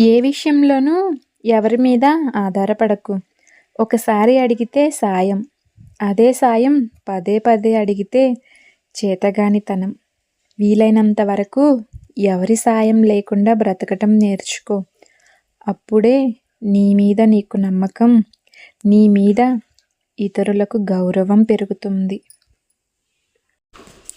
ఏ విషయంలోనూ ఎవరి మీద ఆధారపడకు. ఒకసారి అడిగితే సాయం అదే సాయం పదే పదే అడిగితే చేతగానితనం. వీలైనంత వరకు ఎవరి సాయం లేకుండా బ్రతకటం నేర్చుకో. అప్పుడే నీ మీద నీకు నమ్మకం నీ మీద ఇతరులకు గౌరవం పెరుగుతుంది.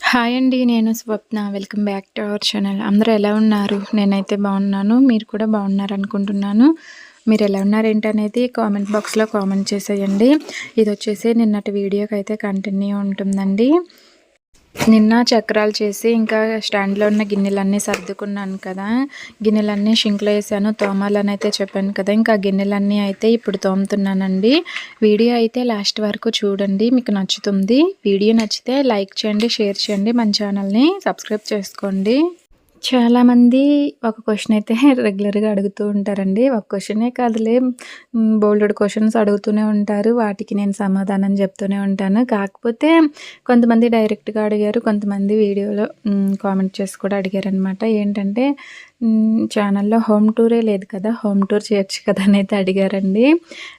హాయ్ అండి నేను Swapna. Welcome back to our channel. అందరూ ఎలా ఉన్నారు? నేనైతే బాగున్నాను. మీరు కూడా బాగున్నారు అనుకుంటున్నాను మీరు ఎలా ఉన్నారు ఏంటనేది కామెంట్ బాక్స్లో కామెంట్ చేసేయండి. ఇది వచ్చేసి నిన్నటి వీడియోకి అయితే కంటిన్యూ ఉంటుందండి. నిన్న చక్రాలు చేసి ఇంకా స్టాండ్లో ఉన్న గిన్నెలన్నీ సర్దుకున్నాను కదా. గిన్నెలన్నీ షింక్లో వేసాను. తోమాలని అయితే చెప్పాను కదా. ఇంకా గిన్నెలన్నీ అయితే ఇప్పుడు తోముతున్నానండి. వీడియో అయితే లాస్ట్ వరకు చూడండి. మీకు నచ్చుతుంది. వీడియో నచ్చితే లైక్ చేయండి షేర్ చేయండి. మన ఛానల్ని సబ్స్క్రైబ్ చేసుకోండి. చాలామంది ఒక క్వశ్చన్ అయితే రెగ్యులర్గా అడుగుతూ ఉంటారండి. ఒక క్వశ్చనే కాదులే బోల్డెడ్ క్వశ్చన్స్ అడుగుతూనే ఉంటారు. వాటికి నేను సమాధానం చెప్తూనే ఉంటాను. కాకపోతే కొంతమంది డైరెక్ట్గా అడిగారు కొంతమంది వీడియోలో కామెంట్ చేసి కూడా అడిగారనమాట ఏంటంటే ఛానల్లో హోమ్ టూరే లేదు కదా హోమ్ టూర్ చేయొచ్చు కదా అని అయితే అడిగారండి.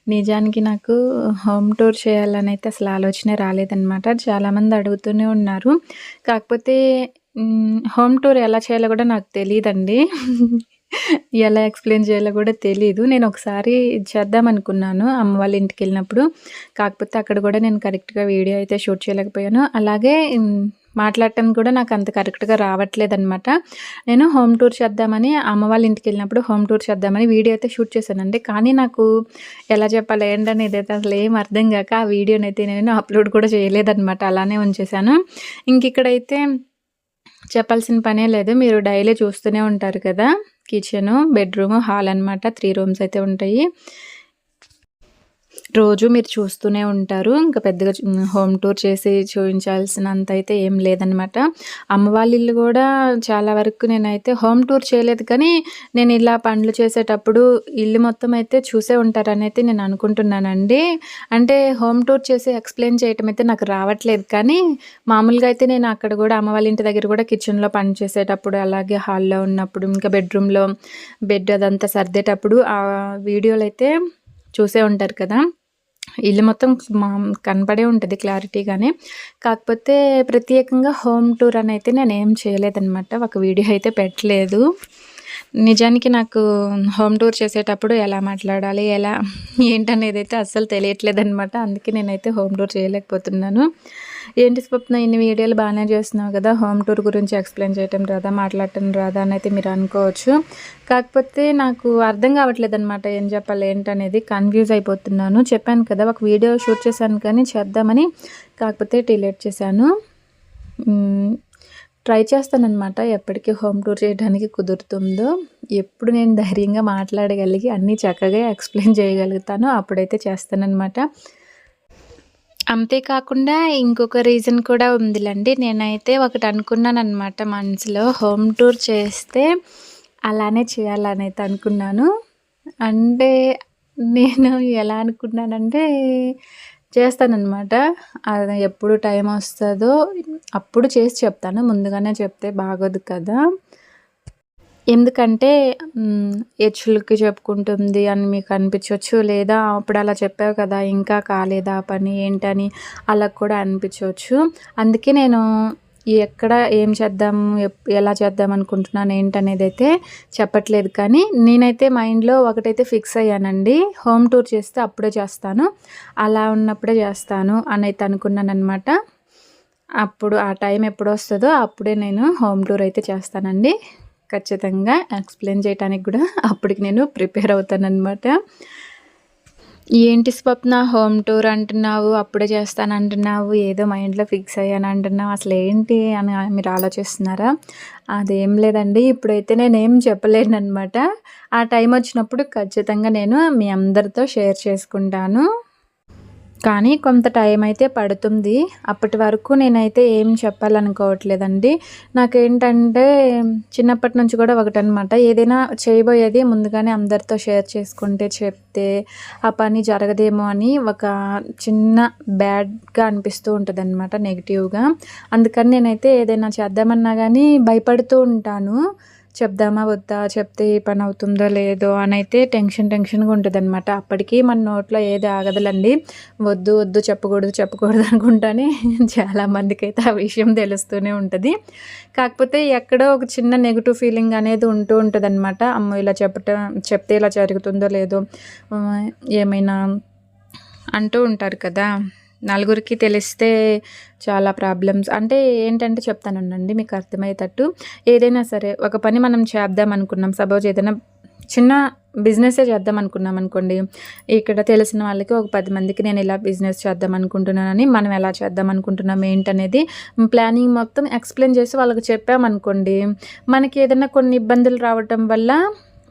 నిజానికి నాకు హోమ్ టూర్ చేయాలని అయితే అసలు ఆలోచన రాలేదనమాట చాలామంది అడుగుతూనే ఉన్నారు. కాకపోతే హోమ్ టూర్ ఎలా చేయాలో కూడా నాకు తెలియదండి ఎలా ఎక్స్‌ప్లెయిన్ చేయాలో కూడా తెలీదు. నేను ఒకసారి చేద్దాం అనుకున్నాను అమ్మ వాళ్ళ ఇంటికి వెళ్ళినప్పుడు కాకపోతే అక్కడ కూడా నేను కరెక్ట్‌గా వీడియో అయితే షూట్ చేయలేకపోయాను. అలాగే మాట్లాడటం కూడా నాకు అంత కరెక్ట్‌గా రావట్లేదన్నమాట నేను హోమ్ టూర్ చేద్దామని అమ్మ వాళ్ళ ఇంటికెళ్ళినప్పుడు హోమ్ టూర్ చేద్దామని వీడియో అయితే షూట్ చేశానండి. కానీ నాకు ఎలా చెప్పాలి ఏంటనేది అయితే అసలు ఏం అర్థం కాక ఆ వీడియోనైతే నేను అప్‌లోడ్ కూడా చేయలేదనమాట. అలానే ఉంచేశాను. ఇంక ఇక్కడైతే చెప్పాల్సిన పనే లేదు. మీరు డైలీ చూస్తూనే ఉంటారు కదా కిచెను బెడ్రూమ్ హాల్ అనమాట త్రీ రూమ్స్ అయితే ఉంటాయి. రోజు మీరు చూస్తూనే ఉంటారు. ఇంకా పెద్దగా హోమ్ టూర్ చేసి చూపించాల్సినంత అయితే ఏం లేదనమాట అమ్మవాళ్ళ ఇల్లు కూడా చాలా వరకు నేనైతే హోమ్ టూర్ చేయలేదు. కానీ నేను ఇలా పనులు చేసేటప్పుడు ఇల్లు మొత్తం అయితే చూసే ఉంటారని అయితే నేను అనుకుంటున్నానండి. అంటే హోమ్ టూర్ చేసి ఎక్స్ప్లెయిన్ చేయటం అయితే నాకు రావట్లేదు. కానీ మామూలుగా అయితే నేను అక్కడ కూడా అమ్మవాళ్ళ ఇంటి దగ్గర కూడా కిచెన్లో పని చేసేటప్పుడు అలాగే హాల్లో ఉన్నప్పుడు ఇంకా బెడ్రూమ్లో బెడ్ అదంతా సర్దేటప్పుడు ఆ వీడియోలు అయితే చూసే ఉంటారు కదా. ఇల్లు మొత్తం మా కనపడే ఉంటుంది క్లారిటీగానే కాకపోతే ప్రత్యేకంగా హోమ్ టూర్ అని అయితే నేను ఏం చేయలేదనమాట ఒక వీడియో అయితే పెట్టలేదు. నిజానికి నాకు హోమ్ టూర్ చేసేటప్పుడు ఎలా మాట్లాడాలి ఎలా ఏంటనేది అయితే అస్సలు తెలియట్లేదు అనమాట అందుకే నేనైతే హోమ్ టూర్ చేయలేకపోతున్నాను. ఏంటి స్వప్న ఇన్ని వీడియోలు బాగానే చేస్తున్నావు కదా హోమ్ టూర్ గురించి ఎక్స్ప్లెయిన్ చేయటం రాదా మాట్లాడటం రాదా అని అయితే మీరు అనుకోవచ్చు. కాకపోతే నాకు అర్థం కావట్లేదు అనమాట ఏం చెప్పాలి ఏంటనేది. కన్ఫ్యూజ్ అయిపోతున్నాను. చెప్పాను కదా ఒక వీడియో షూట్ చేశాను కానీ చేద్దామని కాకపోతే డిలేట్ చేశాను. ట్రై చేస్తానమాట ఎప్పటికీ హోమ్ టూర్ చేయడానికి కుదురుతుందో. ఎప్పుడు నేను ధైర్యంగా మాట్లాడగలిగి అన్నీ చక్కగా ఎక్స్ప్లెయిన్ చేయగలుగుతానో అప్పుడైతే చేస్తానన్నమాట. అంతేకాకుండా ఇంకొక రీజన్ కూడా ఉందిలండి. నేనైతే ఒకటి అనుకున్నాను అనమాట మనసులో. హోమ్ టూర్ చేస్తే అలానే చేయాలని అయితే అనుకున్నాను. అంటే నేను ఎలా అనుకున్నానంటే చేస్తానన్నమాట. అది ఎప్పుడు టైం వస్తుందో అప్పుడు చేసి చెప్తాను. ముందుగానే చెప్తే బాగోదు కదా. ఎందుకంటే హెచ్చులకి చెప్పుకుంటుంది అని మీకు అనిపించవచ్చు లేదా అప్పుడు అలా చెప్పావు కదా ఇంకా కాలేదా పని ఏంటని అలా కూడా అనిపించవచ్చు అందుకే నేను ఎక్కడ ఏం చేద్దాం ఎలా చేద్దాం అనుకుంటున్నాను ఏంటనేది అయితే చెప్పట్లేదు. కానీ నేనైతే మైండ్లో ఒకటైతే ఫిక్స్ అయ్యానండి. హోమ్ టూర్ చేస్తే అప్పుడే చేస్తాను. అలా ఉన్నప్పుడే చేస్తాను అని అయితే అనుకున్నాను అనమాట అప్పుడు ఆ టైం ఎప్పుడు వస్తుందో అప్పుడే నేను హోమ్ టూర్ అయితే చేస్తానండి. ఖచ్చితంగా ఎక్స్ప్లెయిన్ చేయడానికి కూడా అప్పటికి నేను ప్రిపేర్ అవుతానన్నమాట. ఏంటి స్వప్న? హోమ్ టూర్ అంటున్నావు అప్పుడే చేస్తాను అంటున్నావు ఏదో మైండ్లో ఫిక్స్ అయ్యాను అంటున్నావు అసలు ఏంటి అని మీరు ఆలోచిస్తున్నారా? అదేం లేదండి ఇప్పుడైతే నేనేం చెప్పలేను అనమాట ఆ టైం వచ్చినప్పుడు ఖచ్చితంగా నేను మీ అందరితో షేర్ చేసుకుంటాను. కానీ కొంత టైం అయితే పడుతుంది. అప్పటి వరకు నేనైతే ఏం చెప్పాలనుకోవట్లేదండి. నాకేంటంటే చిన్నప్పటి నుంచి కూడా ఒకటనమాట ఏదైనా చేయబోయేది ముందుగానే అందరితో షేర్ చేసుకుంటే చెప్తే ఆ పని జరగదేమో అని ఒక చిన్న బ్యాడ్గా అనిపిస్తూ ఉంటుంది అనమాట నెగిటివ్గా అందుకని నేనైతే ఏదైనా చేద్దామన్నా కానీ భయపడుతూ ఉంటాను. చెప్దామా వద్దా? చెప్తే ఈ పని అవుతుందో లేదో అని అయితే టెన్షన్ టెన్షన్గా ఉంటుంది అనమాట అప్పటికి మన నోట్లో ఏది ఆగదులండి. వద్దు వద్దు చెప్పకూడదు చెప్పకూడదు అనుకుంటానే చాలామందికి అయితే ఆ విషయం తెలుస్తూనే ఉంటుంది. కాకపోతే ఎక్కడో ఒక చిన్న నెగిటివ్ ఫీలింగ్ అనేది ఉంటూ ఉంటుంది అనమాట అమ్మ ఇలా చెప్పటం చెప్తే ఇలా జరుగుతుందో లేదో ఏమైనా అంటూ ఉంటారు కదా. నలుగురికి తెలిస్తే చాలా ప్రాబ్లమ్స్. అంటే ఏంటంటే చెప్తానండి మీకు అర్థమయ్యేటట్టు. ఏదైనా సరే ఒక పని మనం చేద్దాం అనుకున్నాం. సపోజ్ ఏదైనా చిన్న బిజినెసే చేద్దాం అనుకున్నాం అనుకోండి ఇక్కడ తెలిసిన వాళ్ళకి ఒక పది మందికి నేను ఇలా బిజినెస్ చేద్దాం అనుకుంటున్నానని మనం ఎలా చేద్దాం అనుకుంటున్నాం ఏంటనేది ప్లానింగ్ మొత్తం ఎక్స్ప్లెయిన్ చేసి వాళ్ళకి చెప్పామనుకోండి మనకి ఏదైనా కొన్ని ఇబ్బందులు రావటం వల్ల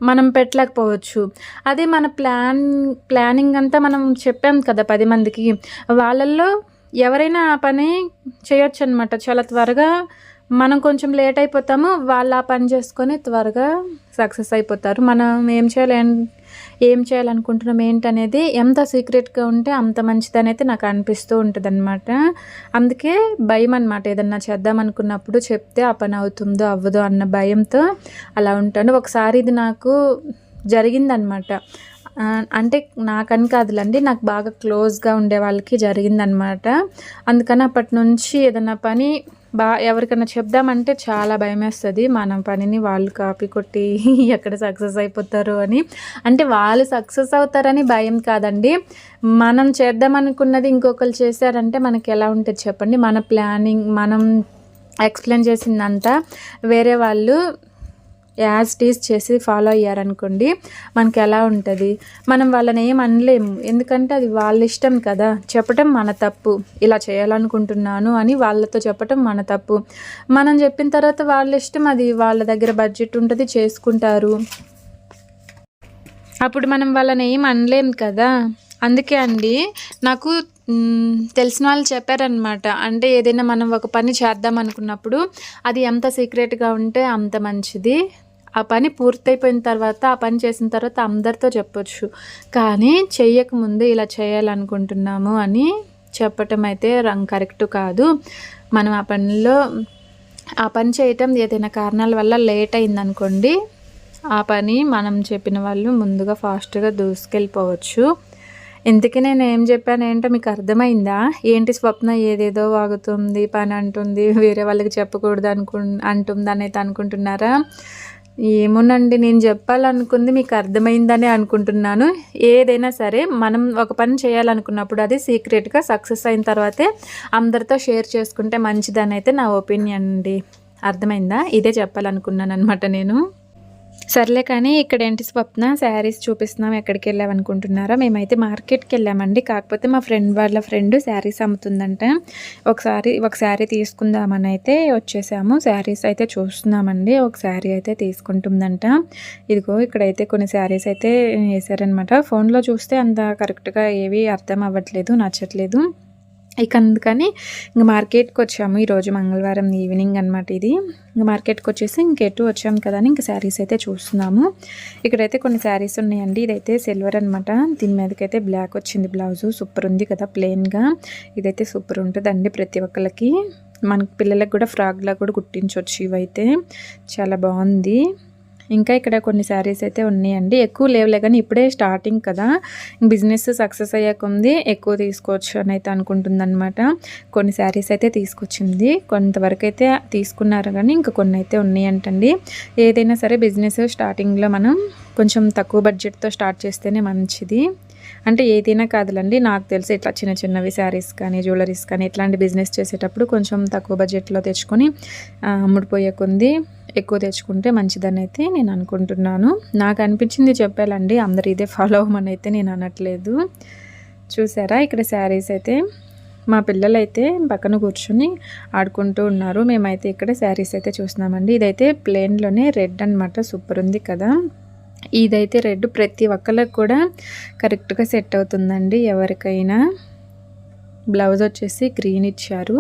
మనం పెట్టలేకపోవచ్చు. అదే మన ప్లాన్ ప్లానింగ్ అంతా మనం చెప్పాం కదా పది మందికి. వాళ్ళల్లో ఎవరైనా ఆ పని చేయొచ్చు అనమాట చాలా త్వరగా మనం కొంచెం లేట్ అయిపోతాము వాళ్ళు ఆ పని చేసుకొని త్వరగా సక్సెస్ అయిపోతారు. మనం ఏం చేయాలి ఏం చేయాలనుకుంటున్నాం ఏంటనేది ఎంత సీక్రెట్గా ఉంటే అంత మంచిదని అయితే నాకు అనిపిస్తూ ఉంటుంది అనమాట అందుకే భయం అనమాట ఏదన్నా చేద్దాం అనుకున్నప్పుడు చెప్తే ఆ పని అవుతుందో అవ్వదో అన్న భయంతో అలా ఉంటాను. ఒకసారి ఇది నాకు జరిగిందనమాట అంటే నాకని కాదులండి నాకు బాగా క్లోజ్గా ఉండే వాళ్ళకి జరిగిందనమాట అందుకని అప్పటి నుంచి ఏదైనా పని బా ఎవరికైనా చెప్దామంటే చాలా భయం వేస్తుంది మన పనిని వాళ్ళు కాపీ కొట్టి ఎక్కడ సక్సెస్ అయిపోతారు అని. అంటే వాళ్ళు సక్సెస్ అవుతారని భయం కాదండి. మనం చేద్దామనుకున్నది ఇంకొకరు చేశారంటే మనకి ఎలా ఉంటుంది చెప్పండి. మన ప్లానింగ్ మనం ఎక్స్ప్లెయిన్ చేసిందంతా వేరే వాళ్ళు యాజ్ టీస్ చేసి ఫాలో అయ్యారనుకోండి మనకి ఎలా ఉంటుంది? మనం వాళ్ళని ఏం అనలేము. ఎందుకంటే అది వాళ్ళ ఇష్టం కదా. చెప్పటం మన తప్పు. ఇలా చేయాలనుకుంటున్నాను అని వాళ్ళతో చెప్పటం మన తప్పు. మనం చెప్పిన తర్వాత వాళ్ళ ఇష్టం అది వాళ్ళ దగ్గర బడ్జెట్ ఉంటుంది చేసుకుంటారు. అప్పుడు మనం వాళ్ళని ఏం అనలేం కదా. అందుకే అండి నాకు తెలిసిన వాళ్ళు చెప్పారనమాట అంటే ఏదైనా మనం ఒక పని చేద్దాం అనుకున్నప్పుడు అది ఎంత సీక్రెట్గా ఉంటే అంత మంచిది. ఆ పని పూర్తయిపోయిన తర్వాత ఆ పని చేసిన తర్వాత అందరితో చెప్పొచ్చు. కానీ చేయకముందు ఇలా చేయాలనుకుంటున్నాము అని చెప్పటం అయితే రంగ్ కరెక్ట్ కాదు. మనం ఆ పనిలో ఆ పని చేయటం ఏదైనా కారణాల వల్ల లేట్ అయిందనుకోండి ఆ పని మనం చెప్పిన వాళ్ళు ముందుగా ఫాస్ట్గా దూసుకెళ్ళిపోవచ్చు. ఇంతకీ నేను ఏం చెప్పాను ఏంటో మీకు అర్థమైందా? ఏంటి స్వప్న? ఏదేదో వాగుతుంది పని అంటుంది వేరే వాళ్ళకి చెప్పకూడదు అనుకు అంటుంది అనేది అనుకుంటున్నారా? ఏమోనండి నేను చెప్పాలనుకుంది మీకు అర్థమైందని అనుకుంటున్నాను. ఏదైనా సరే మనం ఒక పని చేయాలనుకున్నప్పుడు అది సీక్రెట్గా సక్సెస్ అయిన తర్వాతే అందరితో షేర్ చేసుకుంటే మంచిదని అయితే నా ఒపీనియన్ అండి. అర్థమైందా? ఇదే చెప్పాలనుకున్నాను అనమాట నేను. సర్లే కానీ ఇక్కడ ఏంటి స్వప్న? శారీస్ చూపిస్తున్నాం. ఎక్కడికి వెళ్ళామనుకుంటున్నారా మేమైతే మార్కెట్కి వెళ్ళామండి. కాకపోతే మా ఫ్రెండ్ వాళ్ళ ఫ్రెండ్ శారీస్ అమ్ముతుందంట. ఒకసారి ఒక శారీ తీసుకుందామని అయితే వచ్చేసాము. శారీస్ అయితే చూస్తున్నామండి. ఒక శారీ అయితే తీసుకుంటుందంట. ఇదిగో ఇక్కడైతే కొన్ని శారీస్ అయితే వేసారనమాట ఫోన్లో చూస్తే అంత కరెక్ట్గా ఏవి అర్థం అవ్వట్లేదు నచ్చట్లేదు. ఇక అందుకని ఇంక మార్కెట్కి వచ్చాము. ఈరోజు మంగళవారం ఈవినింగ్ అనమాట ఇది. ఇంక మార్కెట్కి వచ్చేసి ఇంకెటు వచ్చాము కదా అని ఇంక శారీస్ అయితే చూస్తున్నాము. ఇక్కడైతే కొన్ని శారీస్ ఉన్నాయండి. ఇదైతే సిల్వర్ అనమాట దీని మీదకైతే బ్లాక్ వచ్చింది బ్లౌజు. సూపర్ ఉంది కదా ప్లెయిన్గా. ఇదైతే సూపర్ ఉంటుందండి ప్రతి ఒక్కరికి మనకి పిల్లలకు కూడా ఫ్రాక్లా కూడా కుట్టించవచ్చు ఇవైతే. చాలా బాగుంది. ఇంకా ఇక్కడ కొన్ని శారీస్ అయితే ఉన్నాయండి. ఎక్కువ లేవులే కానీ ఇప్పుడే స్టార్టింగ్ కదా. బిజినెస్ సక్సెస్ అయ్యాక ఉంది. ఎక్కువ తీసుకోవచ్చు అని అయితే అనుకుంటుందన్నమాట. కొన్ని శారీస్ అయితే తీసుకొచ్చింది. కొంతవరకు అయితే తీసుకున్నారు కానీ ఇంకా కొన్ని అయితే ఉన్నాయంటండి. ఏదైనా సరే బిజినెస్ స్టార్టింగ్లో మనం కొంచెం తక్కువ బడ్జెట్తో స్టార్ట్ చేస్తేనే మంచిది. అంటే ఏదైనా కాదులండి. నాకు తెలిసి ఇట్లా చిన్న చిన్నవి శారీస్ కానీ జ్యువెలరీస్ కానీ ఇట్లాంటి బిజినెస్ చేసేటప్పుడు కొంచెం తక్కువ బడ్జెట్లో తెచ్చుకొని ఆ, అమ్ముడుపోయే కొంది ఎక్కువ తెచ్చుకుంటే మంచిదని అయితే నేను అనుకుంటున్నాను. నాకు అనిపించింది చెప్పాలండి. అందరు ఇదే ఫాలో అవ్వమని అయితే నేను అనట్లేదు. చూసారా? ఇక్కడ శారీస్ అయితే మా పిల్లలైతే పక్కన కూర్చొని ఆడుకుంటూ ఉన్నారు. మేమైతే ఇక్కడ శారీస్ అయితే చూస్తున్నామండి. ఇదైతే ప్లేన్లోనే రెడ్ అనమాట సూపర్ ఉంది కదా. ఇదైతే రెడ్ ప్రతి ఒక్కరికి కూడా కరెక్ట్గా సెట్ అవుతుందండి ఎవరికైనా. బ్లౌజ్ వచ్చేసి గ్రీన్ ఇచ్చారు.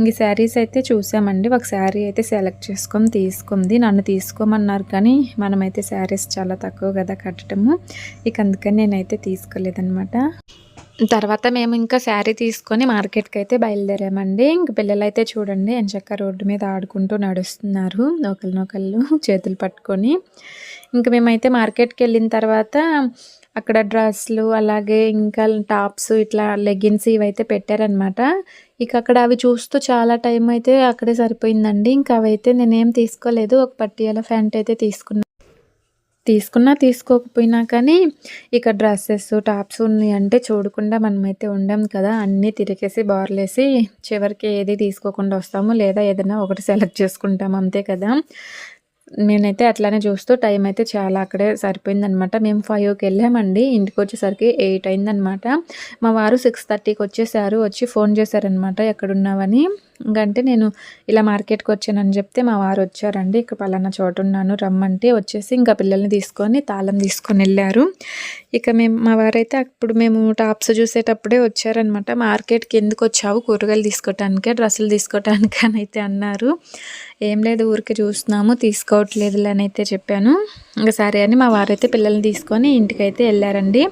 ఇంక శారీస్ అయితే చూసామండి. ఒక శారీ అయితే సెలెక్ట్ చేసుకొని తీసుకుంది. నన్ను తీసుకోమన్నారు కానీ మనమైతే శారీస్ చాలా తక్కువ కదా కట్టడము. ఇక అందుకని నేనైతే తీసుకోలేదన్నమాట. తర్వాత మేము ఇంకా శారీ తీసుకొని మార్కెట్కి అయితే బయలుదేరామండి. ఇంక పిల్లలైతే చూడండి ఎంచక్క రోడ్డు మీద ఆడుకుంటూ నడుస్తున్నారు ఒకరినొకళ్ళు చేతులు పట్టుకొని. ఇంక మేమైతే మార్కెట్కి వెళ్ళిన తర్వాత అక్కడ డ్రెస్లు అలాగే ఇంకా టాప్స్ ఇట్లా లెగిన్స్ ఇవైతే పెట్టారనమాట ఇక అక్కడ అవి చూస్తూ చాలా టైం అయితే అక్కడే సరిపోయిందండి. ఇంకా అవైతే నేనేం తీసుకోలేదు ఒక పట్టియాల ప్యాంట్ అయితే తీసుకున్నాను తీసుకున్నా తీసుకోకపోయినా కానీ ఇక డ్రెస్సెస్ టాప్స్ ఉన్నాయి అంటే చూడకుండా మనమైతే ఉండం కదా. అన్నీ తిరిగేసి బార్లేసి చివరికి ఏది తీసుకోకుండా వస్తాము. లేదా ఏదైనా ఒకటి సెలెక్ట్ చేసుకుంటాము అంతే కదా. నేనైతే అట్లానే చూస్తూ టైం అయితే చాలా అక్కడే సరిపోయిందనమాట. మేము ఫైవ్కి వెళ్ళామండి. ఇంటికి వచ్చేసరికి ఎయిట్ అయిందనమాట. మా వారు సిక్స్ థర్టీకి వచ్చేసారు. వచ్చి ఫోన్ చేశారనమాట ఎక్కడున్నావని. ఇంకంటే నేను ఇలా మార్కెట్కి వచ్చానని చెప్తే మా వారు వచ్చారండి. ఇక పలానా చోట ఉన్నాను రమ్మంటే వచ్చేసి ఇంకా పిల్లల్ని తీసుకొని తాళం తీసుకొని వెళ్ళారు. ఇక మేము మా వారైతే అప్పుడు మేము టాప్స్ చూసేటప్పుడే వచ్చారనమాట మార్కెట్కి ఎందుకు వచ్చావు? కూరగాయలు తీసుకోవటానికే డ్రెస్సులు తీసుకోవటానికి అని అయితే అన్నారు. ఏం లేదు ఊరికి చూస్తున్నాము తీసుకోవట్లేదు అని అయితే చెప్పాను. ఇంకా సరే అని మా వారైతే పిల్లల్ని తీసుకొని ఇంటికైతే వెళ్ళారండి.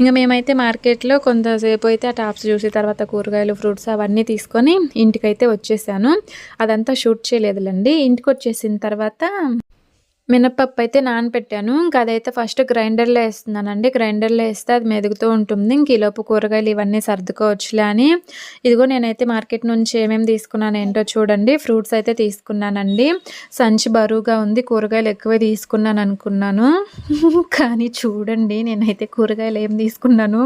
ఇంకా మేమైతే మార్కెట్లో కొంతసేపు అయితే ఆ టాప్స్ చూసి తర్వాత కూరగాయలు ఫ్రూట్స్ అవన్నీ తీసుకొని ఇంటికైతే వచ్చేసాను. అదంతా షూట్ చేయలేదులండి. ఇంటికి వచ్చేసిన తర్వాత మినప్పప్పు అయితే నానపెట్టాను. ఇంకా అదైతే ఫస్ట్ గ్రైండర్లో వేస్తున్నానండి. గ్రైండర్లో వేస్తే అది మెదుగుతూ ఉంటుంది. ఇంక ఈలోపు కూరగాయలు ఇవన్నీ సర్దుకోవచ్చులే అని. ఇదిగో నేనైతే మార్కెట్ నుంచి ఏమేమి తీసుకున్నాను ఏంటో చూడండి. ఫ్రూట్స్ అయితే తీసుకున్నానండి. సంచి బరువుగా ఉంది. కూరగాయలు ఎక్కువే తీసుకున్నాను అనుకున్నాను. కానీ చూడండి నేనైతే కూరగాయలు ఏం తీసుకున్నాను.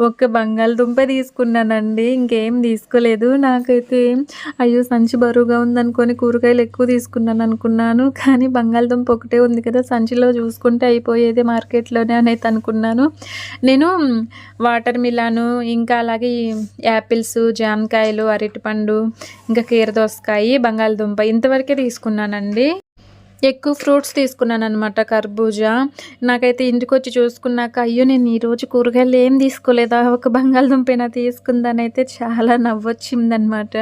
ఒక బంగాళదుంప తీసుకున్నానండి. ఇంకేం తీసుకోలేదు నాకైతే. అయ్యో సంచి బరువుగా ఉందనుకొని కూరగాయలు ఎక్కువ తీసుకున్నాను అనుకున్నాను. కానీ బంగాళదుంప ఒకటే ఉంది కదా సంచిలో చూసుకుంటే అయిపోయేది మార్కెట్లోనే అనేది అనుకున్నాను. నేను వాటర్ మిలాను ఇంకా అలాగే యాపిల్స్ జామకాయలు అరటిపండు ఇంకా కీరదోసకాయ బంగాళదుంప ఇంతవరకే తీసుకున్నానండి. ఎక్కువ ఫ్రూట్స్ తీసుకున్నాను అనమాట కర్బూజా. నాకైతే ఇంటికి వచ్చి చూసుకున్నాక అయ్యో నేను ఈరోజు కూరగాయలు ఏం తీసుకోలేదా ఒక బంగాళదుంపైనా తీసుకుందానైతే చాలా నవ్వొచ్చిందనమాట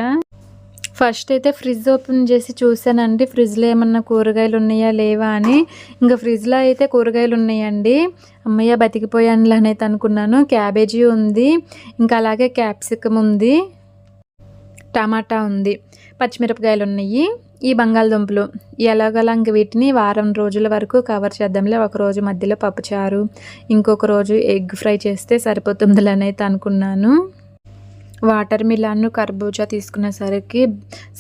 ఫస్ట్ అయితే ఫ్రిడ్జ్ ఓపెన్ చేసి చూసానండి ఫ్రిడ్జ్లో ఏమన్నా కూరగాయలు ఉన్నాయా లేవా అని. ఇంకా ఫ్రిడ్జ్లో అయితే కూరగాయలు ఉన్నాయండి. అమ్మయ్య బతికిపోయాను అనేది అనుకున్నాను. క్యాబేజీ ఉంది. ఇంకా అలాగే క్యాప్సికమ్ ఉంది. టమాటా ఉంది. పచ్చిమిరపకాయలు ఉన్నాయి. ఈ బంగాళదుంపలు. ఎలాగలా ఇంక వీటిని వారం రోజుల వరకు కవర్ చేద్దాంలే. ఒక రోజు మధ్యలో పప్పుచారు. ఇంకొక రోజు ఎగ్ ఫ్రై చేస్తే సరిపోతుందిలే అనేది అనుకున్నాను. వాటర్ మిలాన్ కర్బూజా తీసుకునేసరికి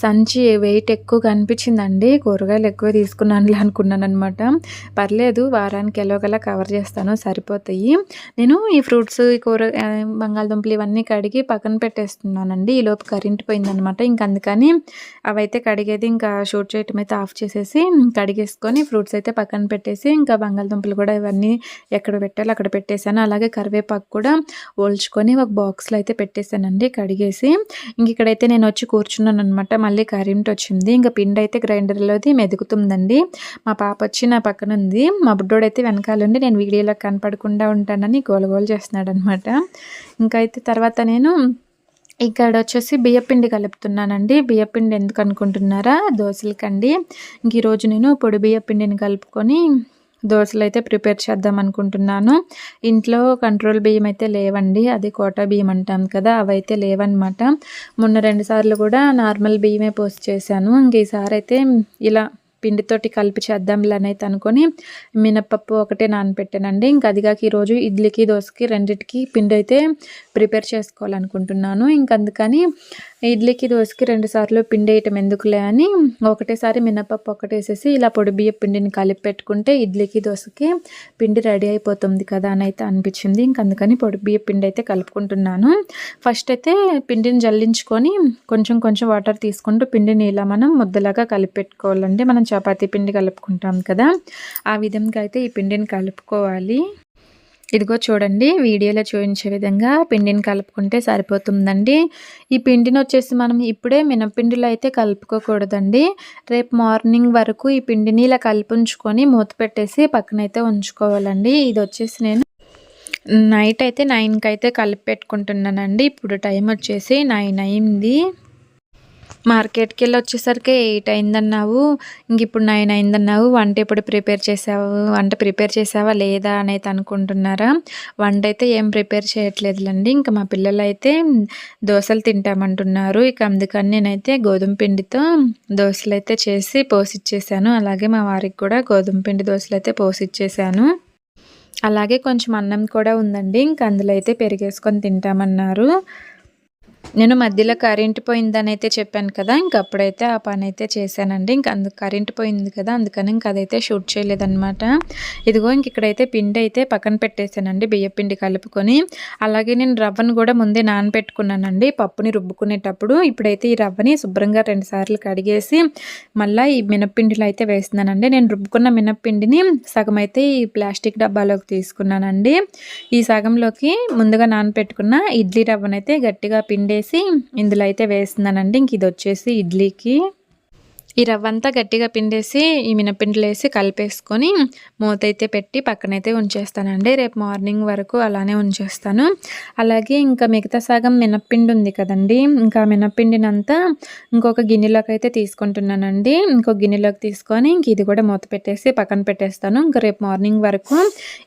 సంచి వెయిట్ ఎక్కువ కనిపించిందండి. కూరగాయలు ఎక్కువ తీసుకున్నాను అనుకున్నాను అనమాట పర్లేదు వారానికి ఎలాగలా కవర్ చేస్తాను సరిపోతాయి. నేను ఈ ఫ్రూట్స్ ఈ కూర బంగాళదుంపలు ఇవన్నీ కడిగి పక్కన పెట్టేస్తున్నానండి. ఈలోపు కరెంట్ పోయిందనమాట ఇంక అందుకని అవైతే కడిగేది ఇంకా షూట్ చేయటం అయితే ఆఫ్ చేసేసి కడిగేసుకొని ఫ్రూట్స్ అయితే పక్కన పెట్టేసి ఇంకా బంగాళదుంపలు కూడా ఇవన్నీ ఎక్కడ పెట్టాలో అక్కడ పెట్టేశాను. అలాగే కరివేపాకు కూడా ఓల్చుకొని ఒక బాక్స్లో అయితే పెట్టేశానండి. ఉంది కడిగేసి ఇంక ఇక్కడైతే నేను వచ్చి కూర్చున్నాను అనమాట మళ్ళీ కరెంట్ వచ్చింది. ఇంకా పిండి అయితే గ్రైండర్లోది మెదుగుతుందండి. మా పాప వచ్చి నా పక్కన ఉంది. మా బుడ్డోడైతే వెనకాలండి నేను వీడియోలో కనపడకుండా ఉంటానని గోలగోలు చేస్తున్నాడు అనమాట ఇంకా అయితే తర్వాత నేను ఇక్కడ వచ్చేసి బియ్యపిండి కలుపుతున్నానండి. బియ్యపిండి ఎందుకు అనుకుంటున్నారా? దోశలకండి ఇంక ఈరోజు నేను పొడి బియ్యపిండిని కలుపుకొని దోశలు అయితే ప్రిపేర్ చేద్దాం అనుకుంటున్నాను. ఇంట్లో కంట్రోల్ బియ్యం అయితే లేవండి. అది కోటా బియ్యం అంటాం కదా అవైతే లేవన్నమాట. మొన్న రెండు సార్లు కూడా నార్మల్ బియ్యమే పోస్ట్ చేశాను. ఇంక ఈసారి అయితే ఇలా పిండితోటి కలిపి చేద్దాంలే అయితే అనుకొని మినప్పప్పు ఒకటే నానపెట్టానండి. ఇంకా అదిగాక ఈరోజు ఇడ్లీకి దోశకి రెండింటికి పిండి అయితే ప్రిపేర్ చేసుకోవాలనుకుంటున్నాను. ఇంక అందుకని ఇడ్లీకి దోశకి రెండు సార్లు పిండి వేయటం ఎందుకులే అని ఒకటేసారి మినపప్పు ఒకటేసేసి ఇలా పొడి బియ్యం పిండిని కలిపి పెట్టుకుంటే ఇడ్లీకి దోశకి పిండి రెడీ అయిపోతుంది కదా అని అయితే అనిపించింది. ఇంక అందుకని పొడి బియ్య పిండి అయితే కలుపుకుంటున్నాను. ఫస్ట్ అయితే పిండిని జల్లించుకొని కొంచెం కొంచెం వాటర్ తీసుకుంటూ పిండిని ఇలా మనం ముద్దలాగా కలిపి పెట్టుకోవాలండి. మనం చపాతీ పిండి కలుపుకుంటాం కదా. ఆ విధంగా అయితే ఈ పిండిని కలుపుకోవాలి. ఇదిగో చూడండి వీడియోలో చూపించే విధంగా పిండిని కలుపుకుంటే సరిపోతుందండి. ఈ పిండిని వచ్చేసి మనం ఇప్పుడే మినపిండిలో అయితే కలుపుకోకూడదండి. రేపు మార్నింగ్ వరకు ఈ పిండిని ఇలా కలుపుంచుకొని మూత పెట్టేసి పక్కనైతే ఉంచుకోవాలండి. ఇది వచ్చేసి నేను నైట్ అయితే నైన్కి అయితే కలిపి పెట్టుకుంటున్నానండి. ఇప్పుడు టైం వచ్చేసి నైన్ అయింది. మార్కెట్కి వెళ్ళి వచ్చేసరికి ఎయిట్ అయిందన్నావు. ఇంక ఇప్పుడు నైన్ అయిందన్నావు. వంట ఎప్పుడు ప్రిపేర్ చేసావు? వంట ప్రిపేర్ చేసావా లేదా అని అయితే అనుకుంటున్నారా? వంట అయితే ఏం ప్రిపేర్ చేయట్లేదులండి. ఇంకా మా పిల్లలు అయితే దోశలు తింటామంటున్నారు. ఇక అందుకని నేనైతే గోధుమ పిండితో దోశలు అయితే చేసి పోసిచ్చేసాను. అలాగే మా వారికి కూడా గోధుమ పిండి దోశలు అయితే పోసిచ్చేసాను. అలాగే కొంచెం అన్నం కూడా ఉందండి. ఇంక అందులో అయితే పెరిగేసుకొని తింటామన్నారు. నేను మధ్యలో కరెంట్ పోయిందని అయితే చెప్పాను కదా ఇంక అప్పుడైతే ఆ పని అయితే చేశానండి. ఇంక అందు కరెంట్ పోయింది కదా అందుకని ఇంక అదైతే షూట్ చేయలేదన్నమాట. ఇదిగో ఇంక ఇక్కడైతే పిండి అయితే పక్కన పెట్టేశానండి బియ్య పిండి కలుపుకొని. అలాగే నేను రవ్వను కూడా ముందే నానబెట్టుకున్నానండి పప్పుని రుబ్బుకునేటప్పుడు. ఇప్పుడైతే ఈ రవ్వని శుభ్రంగా రెండు సార్లు కడిగేసి మళ్ళీ ఈ మినప్పిండిలో అయితే వేస్తున్నానండి. నేను రుబ్బుకున్న మినప్పిండిని సగం అయితే ఈ ప్లాస్టిక్ డబ్బాలోకి తీసుకున్నానండి. ఈ సగంలోకి ముందుగా నానబెట్టుకున్న ఇడ్లీ రవ్వనైతే గట్టిగా పిండి వేసి ఇందులో అయితే వేస్తున్నానండి. ఇంక ఇది వచ్చేసి ఇడ్లీకి ఈ రవ్వ అంతా గట్టిగా పిండేసి ఈ మినపిండిలో వేసి కలిపేసుకొని మూత అయితే పెట్టి పక్కనైతే ఉంచేస్తానండి. రేపు మార్నింగ్ వరకు అలానే ఉంచేస్తాను. అలాగే ఇంకా మిగతా సగం మినప్పిండి ఉంది కదండి. ఇంకా మినప్పిండినంతా ఇంకొక గిన్నెలోకి అయితే తీసుకుంటున్నానండి. ఇంకొక గిన్నెలోకి తీసుకొని ఇంక ఇది కూడా మూత పెట్టేసి పక్కన పెట్టేస్తాను. ఇంకా రేపు మార్నింగ్ వరకు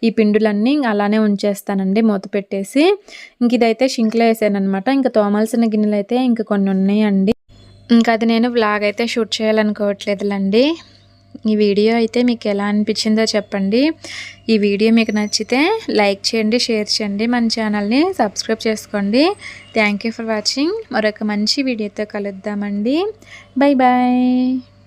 ఈ పిండులన్నీ అలానే ఉంచేస్తానండి మూత పెట్టేసి. ఇంక ఇదైతే షింక్లో వేసాను అనమాట ఇంకా తోమాల్సిన గిన్నెలు అయితే ఇంక కొన్ని ఉన్నాయండి. ఇంకా అది నేను వ్లాగ్ అయితే షూట్ చేయాలనుకోవట్లేదులండి. ఈ వీడియో అయితే మీకు ఎలా అనిపించిందో చెప్పండి. ఈ వీడియో మీకు నచ్చితే లైక్ చేయండి షేర్ చేయండి మన ఛానల్ని సబ్స్క్రైబ్ చేసుకోండి. థ్యాంక్ ఫర్ వాచింగ్ మరొక మంచి వీడియోతో కలుద్దామండి. Bye bye